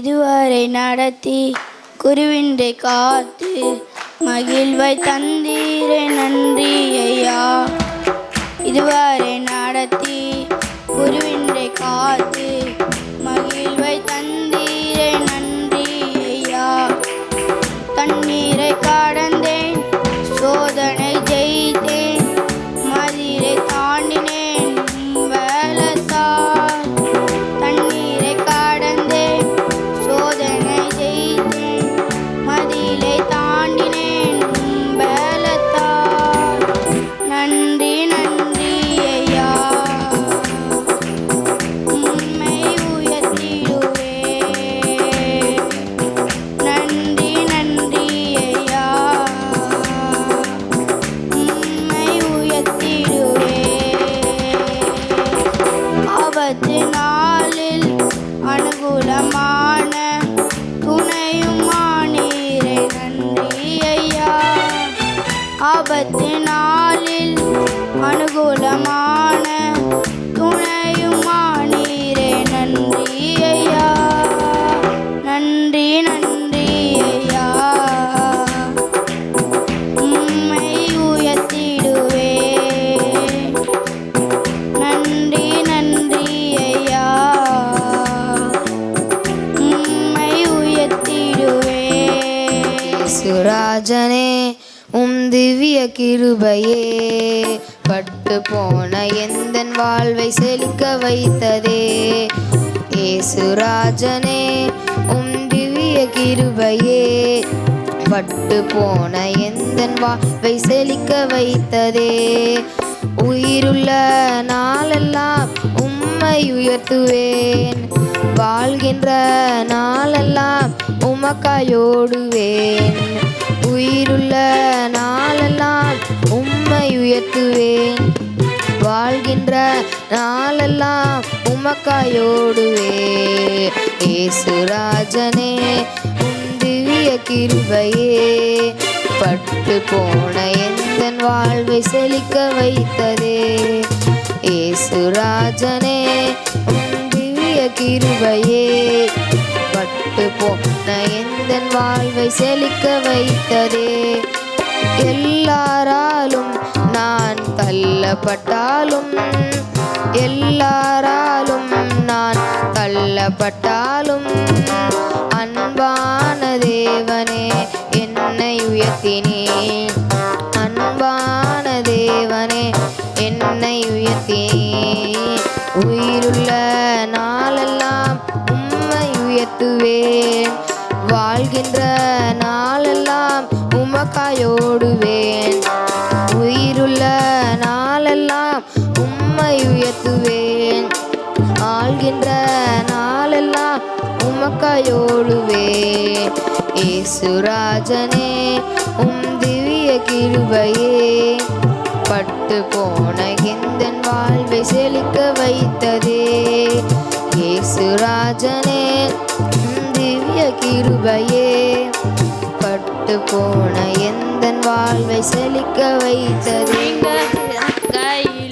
இதுவரை நடத்தி குருவின்றை காத்து மகிழ்வை தந்தீரே நன்றி ஐயா. இதுவரை நடத்தி குருவின்றை காத்து ஆபத்து நாளில் அனுகூலமான துணையுமானீரே. நன்றி ஐயா. நன்றி நன்றி ஐயா. உம்மை உயர்த்திடுவே நன்றி நன்றி ஐயா. உம்மை உயர்த்திடுவே சுராஜனே திவ்ய கிருபையே. பட்டு போன எந்தன் வாழ்வை செழிக்க வைத்ததே? ஏசுராஜனே உம் திவ்ய கிருபையே. பட்டு போன எந்தன் வாழ்வை செழிக்க வைத்ததே? உயிருள்ள நாளெல்லாம் உம்மை உயர்த்துவேன். வாழ்கின்ற நாளெல்லாம் உமக்காயோடுவேன். உயிருள்ள நாளெல்லாம் உம்மை உயர்த்துவேன். வாழ்கின்ற நாளெல்லாம் உமக்காயோடுவே ஏசுராஜனே உந்திவிய கிருபையே பட்டு போன எந்தன் வாழ்வை செழிக்க வைத்ததே. ஏசுராஜனே உந்திவிய கிருபையே பட்டு போன எந்தன் வாழ்வை செழிக்க வைத்ததே? எல்லாராலும் நான் தள்ளப்பட்டாலும் எல்லாராலும் நான் தள்ளப்பட்டாலும் அன்பான தேவனே என்னை உயர்த்தினே அன்பான தேவனே என்னை உயர்த்தினே உயிருள்ள நாளெல்லாம் உயர்த்துவேன் வாழ்கின்ற நாளெல்லாம் உமக்காயோடுவேன். உயிருள்ள நாளெல்லாம் உம்மை உயர்த்துவேன். ஆள்கின்ற நாளெல்லாம் உமக்காயோடுவேன். ஏசுராஜனே உம் திவ்ய கிருபையே. பட்டு போன எந்தன் வாழ்வை செழிக்க வைத்ததே. ஏசுராஜனே பெரிய கிருபையே. பட்டு போன எந்த வாழ்வை செழிக்க வைத்தது? கையில்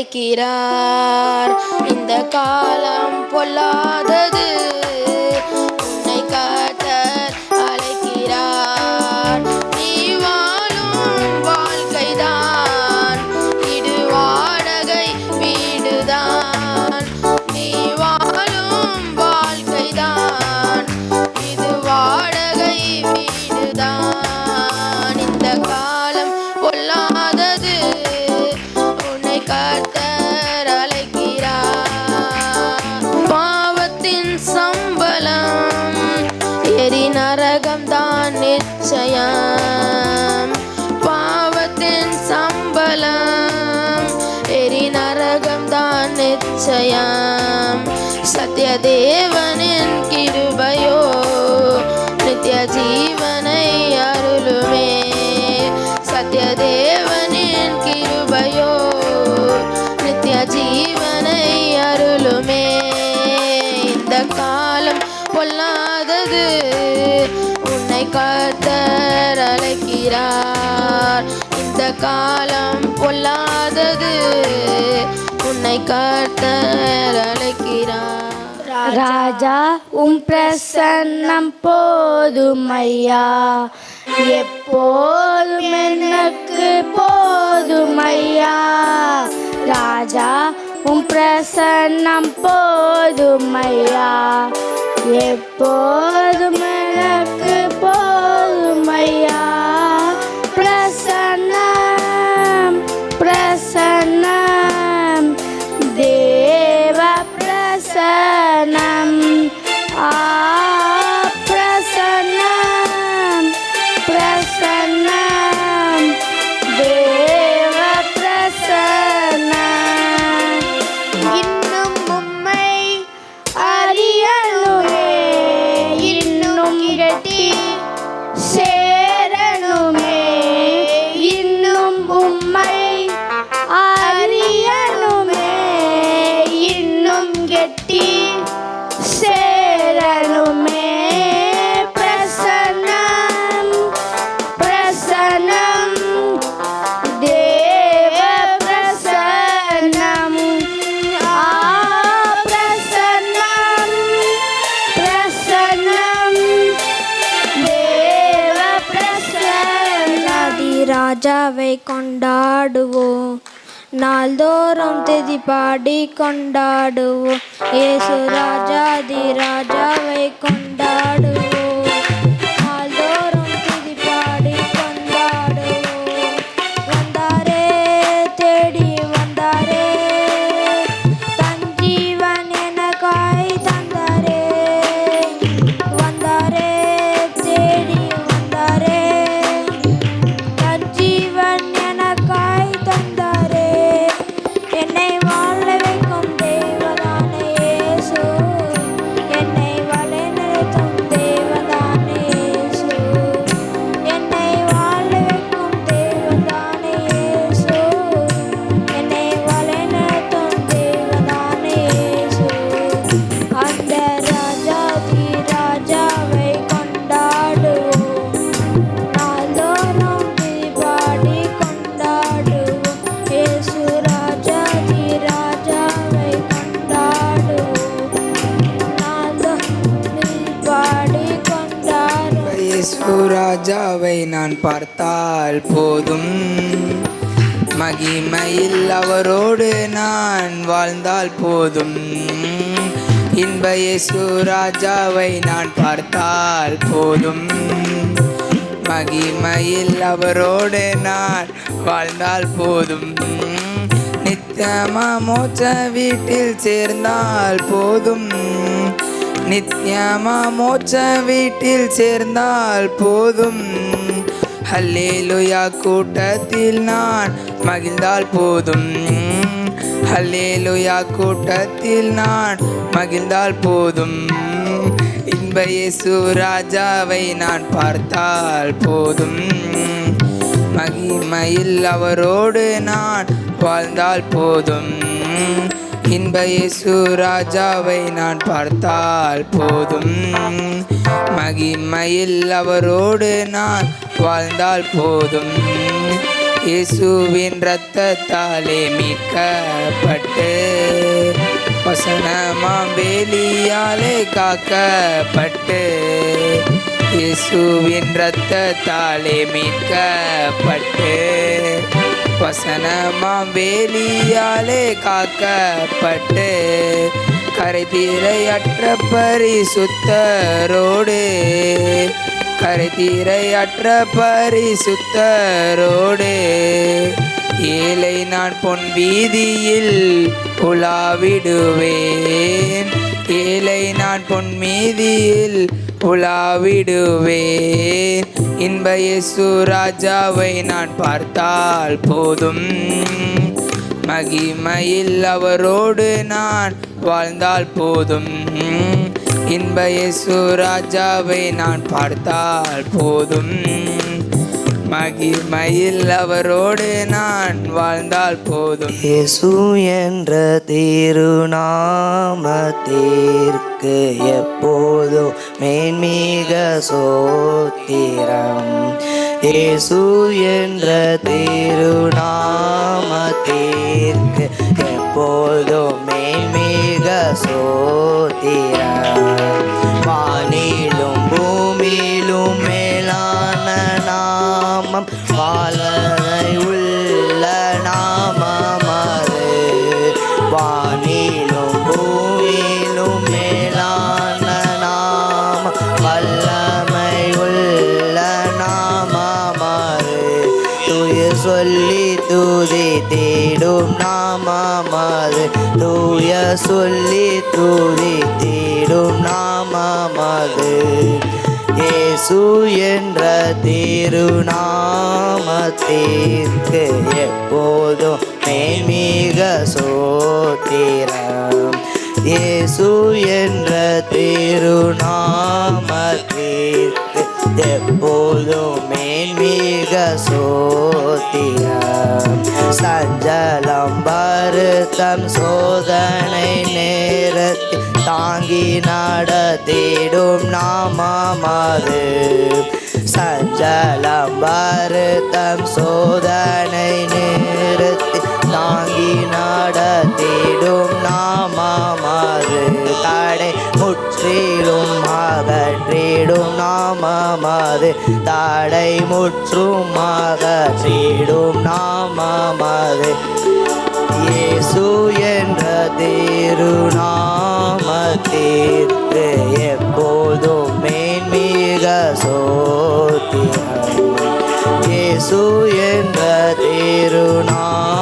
அழைக்கிறார். இந்த காலம் பொல்லாதது. காலம் பொல்லாதது. உன்னை கர்த்தர் அழைக்கிறார். ராஜா உம் பிரசன்னம் போதுமையா எப்போதும் எனக்கு போதுமையா ராஜா உம் பிரசன்னம் போதுமையா எப்போதும் எனக்கு விழாவை கொண்டாடுவோம். நாள்தோறும் திதி பாடி கொண்டாடுவோம். ஏசு ராஜாதி ராஜாவை கொண்டாடுவோம். ராஜாவை நான் பார்த்தால் போதும். மகிமையில் அவரோடு நான் வாழ்ந்தால் போதும். இன்ப இயேசு ராஜாவை நான் பார்த்தால் போதும். மகிமையில் அவரோடு நான் வாழ்ந்தால் போதும். நித்தமா மோச்ச வீட்டில் சேர்ந்தால் போதும். நித்யமா மோட்ச வீட்டில் சேர்ந்தால் போதும். ஹல்லேலுயா கூட்டத்தில் நான் மகிழ்ந்தால் போதும். ஹல்லேலுயா கூட்டத்தில் நான் மகிழ்ந்தால் போதும். இன்ப இயேசு ராஜாவை நான் பார்த்தால் போதும். மகிமையில் அவரோடு நான் வாழ்ந்தால் போதும். இன்ப இயேசு ராஜாவை நான் பார்த்தால் போதும். மகிமையில் அவரோடு நான் வாழ்ந்தால் போதும். இயேசுவின் இரத்தத்தாலே மீட்கப்பட்டு வசனமாம் வேலியாலே காக்கப்பட்டு இயேசுவின் இரத்தத்தாலே மீட்கப்பட்டு வசனமாம் வேலியாலே காக்கப்பட்டு கரைதீரையற்ற பரிசுத்தரோடு. கரைதீரையற்ற பரிசுத்தரோடு. ஏழை நான் பொன் வீதியில் உலாவிடுவேன். ஏழை நான் பொன் மீதியில் உலாவிடுவேன். இன்ப இயேசு ராஜாவை நான் பார்த்தால் போதும். மகிமையில் அவரோடு நான் வாழ்ந்தால் போதும். இன்ப இயேசு ராஜாவை நான் பார்த்தால் போதும். மகிமையில் அவரோடு நான் வாழ்ந்தால் போதும். இயேசு என்ற திருநாமத்திற்கு எப்போதும் மேன்மிக சோத்திரம். இயேசு என்ற திருநாமத்திற்கு சொல்லி தூதி தேடும் நாமமது. தூய சொல்லி தூதி தேடும் நாமமது. இயேசு என்ற திருநாமத்திற்கு எப்போதும் மேன்மிக சோத்திரம். இயேசு என்ற திருநாமத்திற்கு எப்போதும் மேன்மிக சோத்திரம் சஞ்சலம் வருத்தம் சோதனை நேரத்தில் தாங்கி நடத்திடும் நாமமது. சஞ்சலம் வருத்தம் சோதனை நேரத்தில் தடை முற்றுமாக சீடும் நாமமது. இயேசு என்ற திருநாமத்திற்கு எப்போதும் மேன்மிக சோத்திரம். இயேசு என்ற திருநாம